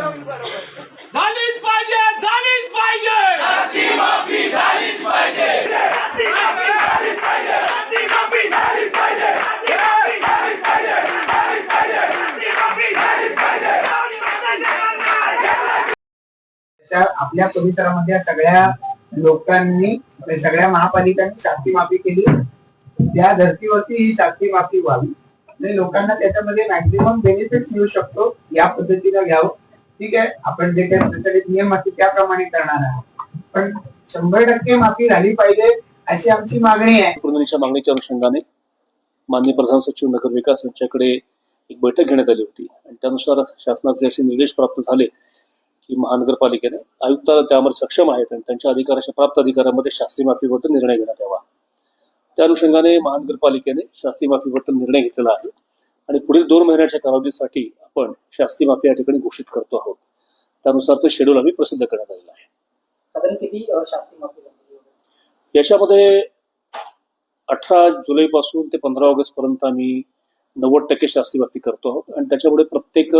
झालीच पाहिजे झालीच पाहिजे. त्या आपल्या परिसरामध्ये सगळ्या लोकांनी सगळ्या महापालिकांनी शास्ती माफी केली. त्या धर्तीवरती ही शास्ती माफी व्हावी. आणि लोकांना त्याच्यामध्ये मॅक्झिमम बेनिफिट मिळू शकतो या पद्धतीनं घ्यावं. ठीक आहे? आपण जे काही प्रचलित नियम असतील त्याप्रमाणे करणार आहोत. पण शंभर टक्के माफी झाली पाहिजे अशी आमची मागणी आहे. प्रधानीच्या मागणीच्या अनुषंगाने माननीय प्रधान सचिव नगर विकास यांच्याकडे एक बैठक घेण्यात आली होती. आणि त्यानुसार शासनाचे असे निर्देश प्राप्त झाले की महानगरपालिकेने आयुक्ताला त्यामध्ये सक्षम आहेत आणि त्यांच्या अधिकाराच्या प्राप्त अधिकारामध्ये शास्त्री माफीबद्दल निर्णय घेण्यात यावा. त्या अनुषंगाने महानगरपालिकेने शास्त्री माफीबद्दल निर्णय घेतलेला आहे. आणि पुढील दोन महिन्याच्या कालावधीसाठी आपण शास्त्री माफी या ठिकाणी घोषित करतो आहोत. त्यानुसारचं शेड्यूल आम्ही प्रसिद्ध करण्यात आलेलं आहे. साधारण किती अ, शास्त्री माफी याच्यामध्ये अठरा जुलैपासून ते पंधरा ऑगस्ट पर्यंत आम्ही नव्वद टक्के शास्त्री माफी करतो आहोत. आणि त्याच्यामुळे प्रत्येक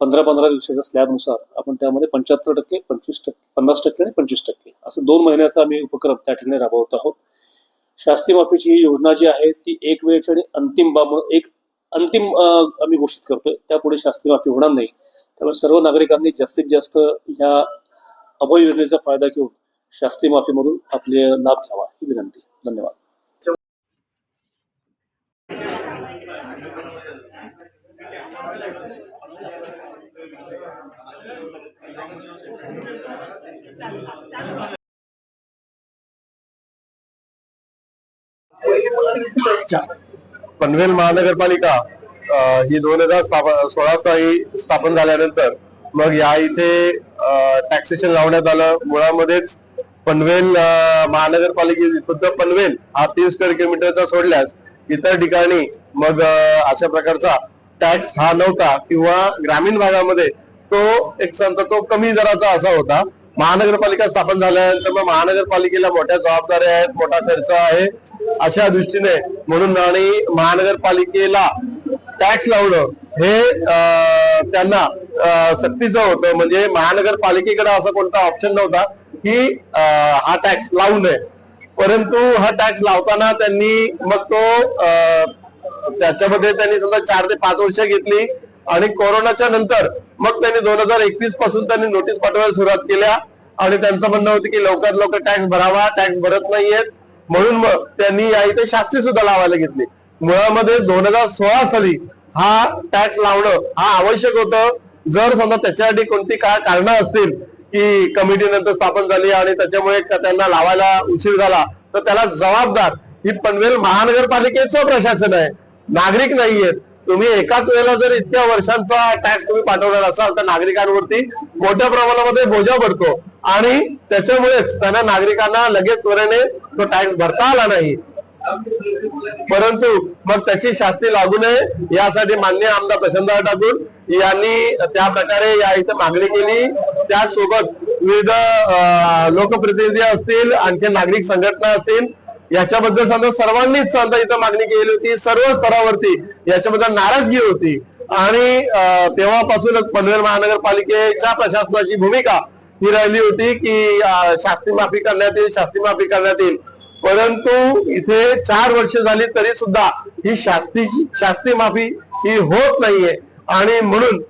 पंधरा पंधरा दिवसाच्या स्लॅबनुसार आपण त्यामध्ये पंच्याहत्तर टक्के पंचवीस टक्के पन्नास टक्के आणि पंचवीस टक्के असं दोन महिन्याचा आम्ही उपक्रम त्या ठिकाणी राबवत आहोत. शास्त्री माफीची ही योजना जी आहे ती एक वेळची आणि अंतिम बाब म्हणून एक अंतिम आम्ही घोषित करतोय. त्यापुढे शास्त्री माफी होणार नाही. त्यामुळे सर्व नागरिकांनी जास्तीत जास्त ह्या अभय योजनेचा फायदा घेऊन शास्त्रीय माफीमधून आपले लाभ घ्यावा ही विनंती. धन्यवाद. पनवेल महानगरपालिका ही दोन हजार सोळा साली स्थापन झाल्यानंतर मग या इथे टॅक्सेशन लावण्यात आलं. मुळामध्येच पनवेल महानगरपालिके खुद्द पनवेल हा तीन स्क्वेअर किलोमीटरचा सोडल्यास इतर ठिकाणी मग अशा प्रकारचा टॅक्स हा नव्हता किंवा ग्रामीण भागामध्ये तो एक सांगता तो कमी दराचा असा होता. महानगरपालिका स्थापन झाल्यानंतर मग महानगरपालिकेला मोठ्या जबाबदाऱ्या आहेत मोठा खर्च आहे अशा दृष्टीने म्हणून आणि महानगरपालिकेला टॅक्स लावणं हे त्यांना सक्तीचं होतं. म्हणजे महानगरपालिकेकडे असा कोणता ऑप्शन नव्हता की हा टॅक्स लावू नये. परंतु हा टॅक्स लावताना त्यांनी मग तो अं, त्याच्यामध्ये त्यांनी समजा चार ते पाच वर्ष घेतली. आणि कोरोनाच्या नंतर मग त्यांनी दोन हजार एकवीसपासून त्यांनी नोटीस पाठवायला सुरुवात केल्या. आणि त्यांचं म्हणणं होतं की लवकरात लवकर टॅक्स भरावा टॅक्स भरत नाहीयेत. म्हणून मग त्यांनी या इथे शास्ती सुद्धा लावायला घेतली. मुळामध्ये दोन हजार सोळा साली हा टॅक्स लावणं हा आवश्यक होतं. जर समजा त्याच्यासाठी कोणती काय कारणं असतील की कमिटी नंतर स्थापन झाली आणि त्याच्यामुळे त्यांना लावायला उशीर झाला तर त्याला जबाबदार ही पनवेल महानगरपालिकेचं प्रशासन आहे. नागरिक नाहीयेत. तुम्ही एकाच वेळेला जर इतक्या वर्षांचा टॅक्स तुम्ही पाठवणार असाल तर नागरिकांवरती मोठ्या प्रमाणामध्ये बोजा पडतो आणि त्याच्यामुळेच त्यांना नागरिकांना लगेच त्वरेने तो टॅक्स भरता आला नाही. परंतु मग त्याची शास्ती लागू नये यासाठी मान्य आमदार प्रशांतराव ठाकूर यांनी त्या प्रकारे या इथं मागणी केली. त्यासोबत विविध लोकप्रतिनिधी असतील आणखी नागरिक संघटना असतील याच्याबद्दल समजा सर्वांनीच समजा इथं मागणी केली होती. सर्व स्तरावरती याच्याबद्दल नाराजगी होती. आणि तेव्हापासूनच पनवेल महानगरपालिकेच्या प्रशासनाची भूमिका ही राहिली होती की शास्ती माफी करण्यात येईल शास्ती माफी करण्यात येईल. परंतु इथे चार वर्ष झाली तरी सुद्धा ही शास्ती शास्ती माफी ही होत नाहीये. आणि म्हणून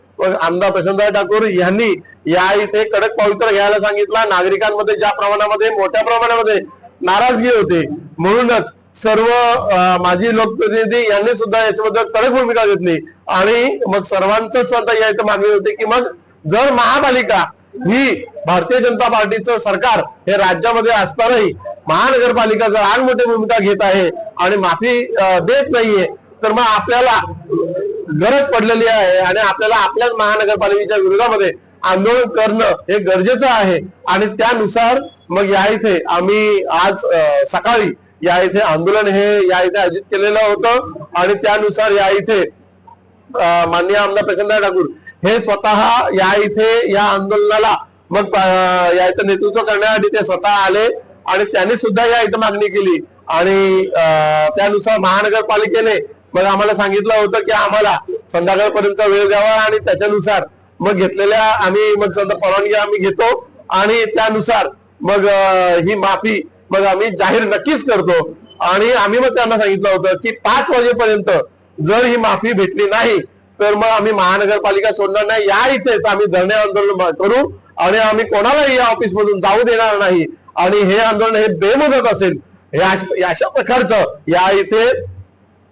आमदार प्रशांतराव ठाकूर यांनी या इथे कडक पवित्र घ्यायला सांगितला. नागरिकांमध्ये ज्या प्रमाणामध्ये मोठ्या प्रमाणामध्ये नाराजगी होती. म्हणूनच सर्व माजी लोकप्रतिनिधी यांनी सुद्धा याच्याबद्दल कडक भूमिका घेतली. आणि मग सर्वांच आता या इथं मागणी होते की मग जर महापालिका ही भारतीय जनता पार्टीचं सरकार हे राज्यामध्ये असतानाही महानगरपालिका जर आग मोठी भूमिका घेत आहे आणि माफी देत नाहीये तर मग आपल्याला गरज पडलेली आहे आणि आपल्याला आपल्याच महानगरपालिकेच्या विरोधामध्ये आंदोलन करणं हे गरजेचं आहे. आणि त्यानुसार मग या इथे आम्ही आज सकाळी या इथे आंदोलन हे या इथे आयोजित केलेलं होतं. आणि त्यानुसार या इथे माननीय आमदार प्रशांत ठाकूर हे स्वतः या इथे या आंदोलनाला मग या इथं नेतृत्व करण्यासाठी ते स्वतः आले. आणि त्यांनी सुद्धा या इथं मागणी केली. आणि त्यानुसार महानगरपालिकेने मग आम्हाला सांगितलं होतं की आम्हाला संध्याकाळपर्यंत वेळ द्यावा. आणि त्याच्यानुसार मग घेतलेल्या आम्ही मग समजा परवानगी आम्ही घेतो आणि त्यानुसार मग ही माफी मग आम्ही जाहीर नक्कीच करतो. आणि आम्ही मग त्यांना सांगितलं होतं की पाच वाजेपर्यंत जर ही माफी भेटली नाही तर मग आम्ही महानगरपालिका सोडणार नाही. या इथेच आम्ही धरणे आंदोलन करू आणि आम्ही कोणालाही या ऑफिस मधून जाऊ देणार नाही. आणि हे आंदोलन हे बेमुदत असेल. हे अशा प्रकारचं या इथे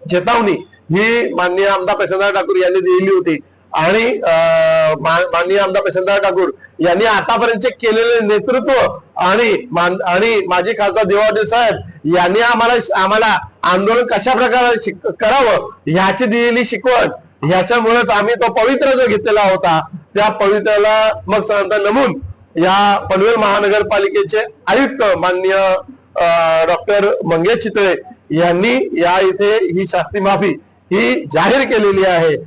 चेतावणी ही माननीय आमदार प्रशांतराव ठाकूर यांनी दिलेली होती. आणि अं, माननीय आमदार प्रशांतराव ठाकूर यांनी आतापर्यंतचे केलेले नेतृत्व आणि मान- आणि माजी खासदार देवावडे साहेब यांनी आम्हाला आम्हाला आंदोलन कशा प्रकारे शिक- करावं ह्याची दिलेली शिकवण ह्याच्यामुळेच आम्ही तो पवित्र जो घेतलेला होता त्या पवित्राला मग सांगता नमून या पनवेल महानगरपालिकेचे आयुक्त माननीय डॉक्टर मंगेश चितळे यांनी या इथे ही शास्ती माफी ही जाहीर केलेली आहे.